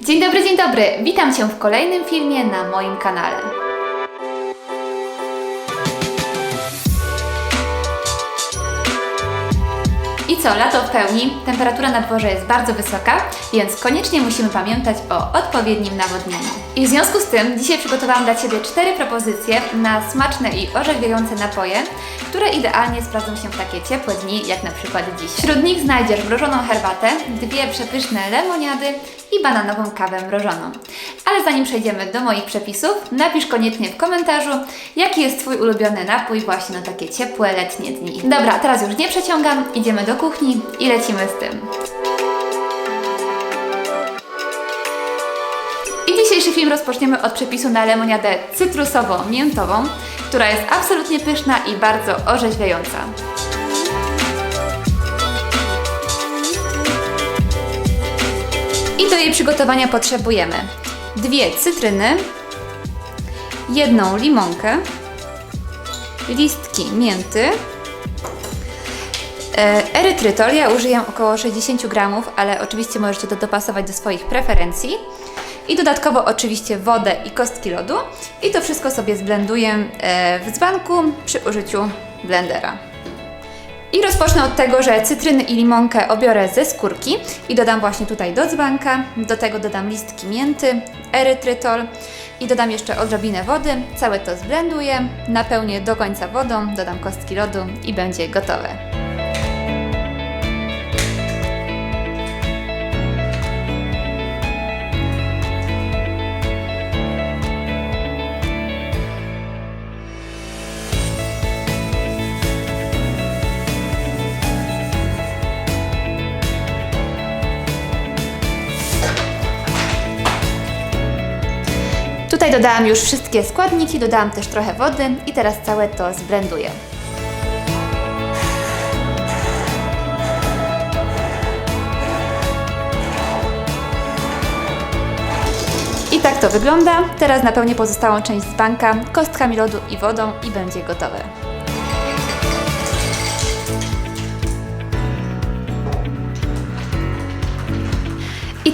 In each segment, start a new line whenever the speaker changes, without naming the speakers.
Dzień dobry, dzień dobry! Witam Cię w kolejnym filmie na moim kanale. Co, lato w pełni, temperatura na dworze jest bardzo wysoka, więc koniecznie musimy pamiętać o odpowiednim nawodnieniu. I w związku z tym dzisiaj przygotowałam dla Ciebie cztery propozycje na smaczne i orzeźwiające napoje, które idealnie sprawdzą się w takie ciepłe dni, jak na przykład dziś. Wśród nich znajdziesz mrożoną herbatę, dwie przepyszne lemoniady i bananową kawę mrożoną. Ale zanim przejdziemy do moich przepisów, napisz koniecznie w komentarzu, jaki jest Twój ulubiony napój właśnie na takie ciepłe letnie dni. Dobra, teraz już nie przeciągam, idziemy do kuchni i lecimy z tym. I dzisiejszy film rozpoczniemy od przepisu na lemoniadę cytrusowo-miętową, która jest absolutnie pyszna i bardzo orzeźwiająca. I do jej przygotowania potrzebujemy dwie cytryny, jedną limonkę, listki mięty, e, erytrytol. Ja użyję około 60 gramów, ale oczywiście możecie to dopasować do swoich preferencji. I dodatkowo oczywiście wodę i kostki lodu. I to wszystko sobie zblenduję e, w dzbanku przy użyciu blendera. I rozpocznę od tego, że cytryny i limonkę obiorę ze skórki i dodam właśnie tutaj do dzbanka. Do tego dodam listki mięty, erytrytol i dodam jeszcze odrobinę wody. Całe to zblenduję, napełnię do końca wodą, dodam kostki lodu i będzie gotowe. Dodałam już wszystkie składniki, dodałam też trochę wody i teraz całe to zblenduję. I tak to wygląda. Teraz napełnię pozostałą część z banka kostkami lodu i wodą i będzie gotowe.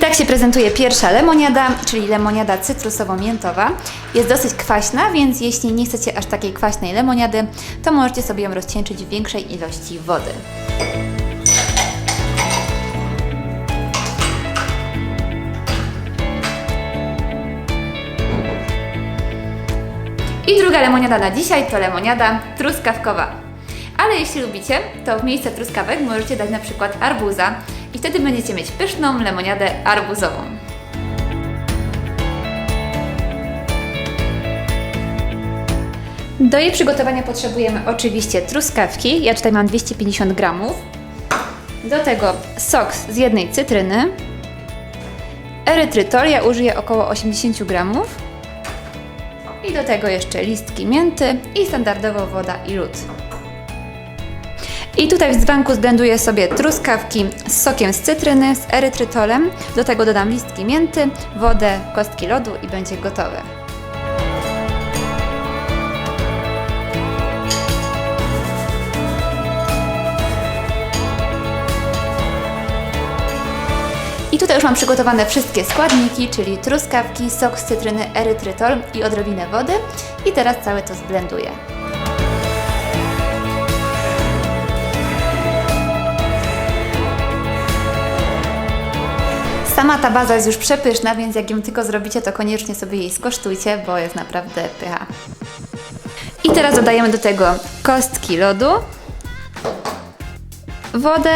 Tak się prezentuje pierwsza lemoniada, czyli lemoniada cytrusowo-miętowa. Jest dosyć kwaśna, więc jeśli nie chcecie aż takiej kwaśnej lemoniady, to możecie sobie ją rozcieńczyć w większej ilości wody. I druga lemoniada na dzisiaj to lemoniada truskawkowa. Ale jeśli lubicie, to w miejsce truskawek możecie dać na przykład arbuza i wtedy będziecie mieć pyszną lemoniadę arbuzową. Do jej przygotowania potrzebujemy oczywiście truskawki. Ja tutaj mam 250 gramów. Do tego sok z jednej cytryny. Erytrytol, ja użyję około 80 gramów. I do tego jeszcze listki mięty i standardowo woda i lód. I tutaj w dzbanku zblenduję sobie truskawki z sokiem z cytryny, z erytrytolem. Do tego dodam listki mięty, wodę, kostki lodu i będzie gotowe. I tutaj już mam przygotowane wszystkie składniki, czyli truskawki, sok z cytryny, erytrytol i odrobinę wody. I teraz całe to zblenduję. Sama ta baza jest już przepyszna, więc jak ją tylko zrobicie, to koniecznie sobie jej skosztujcie, bo jest naprawdę pycha. I teraz dodajemy do tego kostki lodu, wodę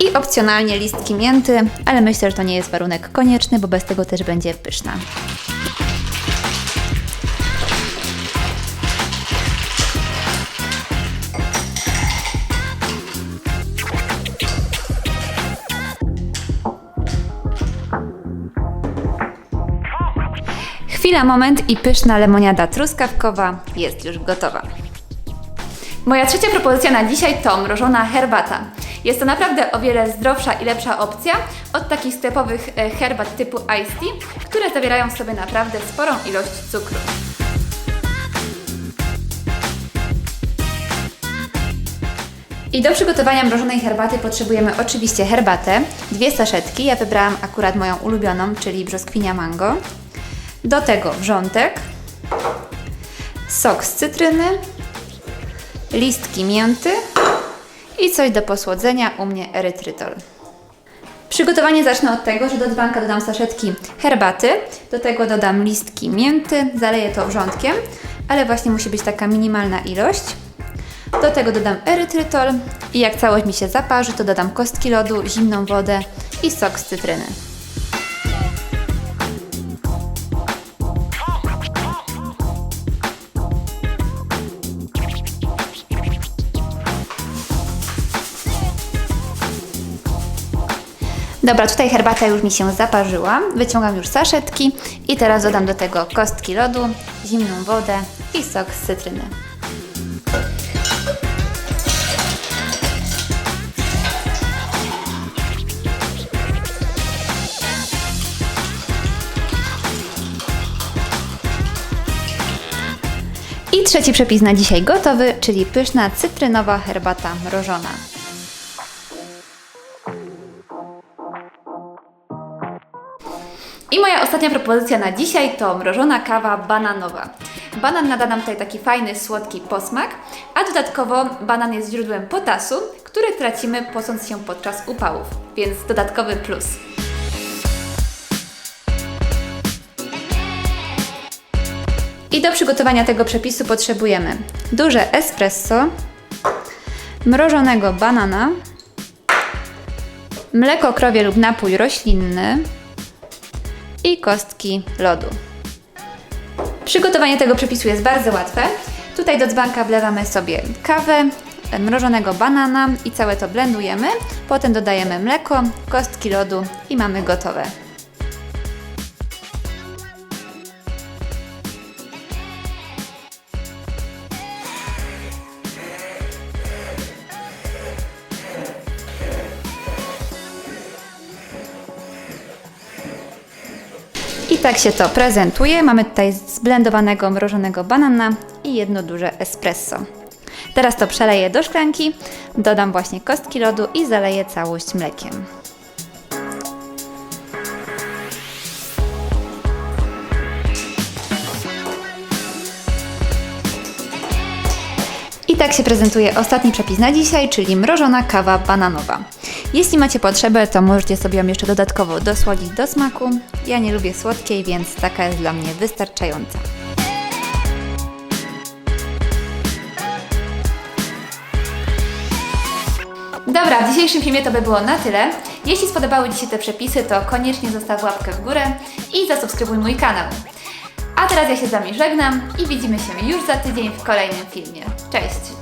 i opcjonalnie listki mięty, ale myślę, że to nie jest warunek konieczny, bo bez tego też będzie pyszna. Chwila, moment i pyszna lemoniada truskawkowa jest już gotowa. Moja trzecia propozycja na dzisiaj to mrożona herbata. Jest to naprawdę o wiele zdrowsza i lepsza opcja od takich sklepowych e, herbat typu iced tea, które zawierają w sobie naprawdę sporą ilość cukru. I do przygotowania mrożonej herbaty potrzebujemy oczywiście herbatę, dwie saszetki, ja wybrałam akurat moją ulubioną, czyli brzoskwinia mango. Do tego wrzątek, sok z cytryny, listki mięty i coś do posłodzenia, u mnie erytrytol. Przygotowanie zacznę od tego, że do dzbanka dodam saszetki herbaty, do tego dodam listki mięty, zaleję to wrzątkiem, ale właśnie musi być taka minimalna ilość. Do tego dodam erytrytol i jak całość mi się zaparzy, to dodam kostki lodu, zimną wodę i sok z cytryny. Dobra, tutaj herbata już mi się zaparzyła. Wyciągam już saszetki i teraz dodam do tego kostki lodu, zimną wodę i sok z cytryny. I trzeci przepis na dzisiaj gotowy, czyli pyszna cytrynowa herbata mrożona. I moja ostatnia propozycja na dzisiaj to mrożona kawa bananowa. Banan nada nam tutaj taki fajny, słodki posmak, a dodatkowo banan jest źródłem potasu, który tracimy posąc się podczas upałów, więc dodatkowy plus. I do przygotowania tego przepisu potrzebujemy duże espresso, mrożonego banana, mleko krowie lub napój roślinny, i kostki lodu. Przygotowanie tego przepisu jest bardzo łatwe. Tutaj do dzbanka wlewamy sobie kawę, mrożonego banana i całe to blendujemy. Potem dodajemy mleko, kostki lodu i mamy gotowe. Tak się to prezentuje. Mamy tutaj zblendowanego mrożonego banana i jedno duże espresso. Teraz to przeleję do szklanki, dodam właśnie kostki lodu i zaleję całość mlekiem. I tak się prezentuje ostatni przepis na dzisiaj, czyli mrożona kawa bananowa. Jeśli macie potrzebę, to możecie sobie ją jeszcze dodatkowo dosłodzić do smaku. Ja nie lubię słodkiej, więc taka jest dla mnie wystarczająca. Dobra, w dzisiejszym filmie to by było na tyle. Jeśli spodobały Ci się te przepisy, to koniecznie zostaw łapkę w górę i zasubskrybuj mój kanał. A teraz ja się z Wami żegnam i widzimy się już za tydzień w kolejnym filmie. Cześć!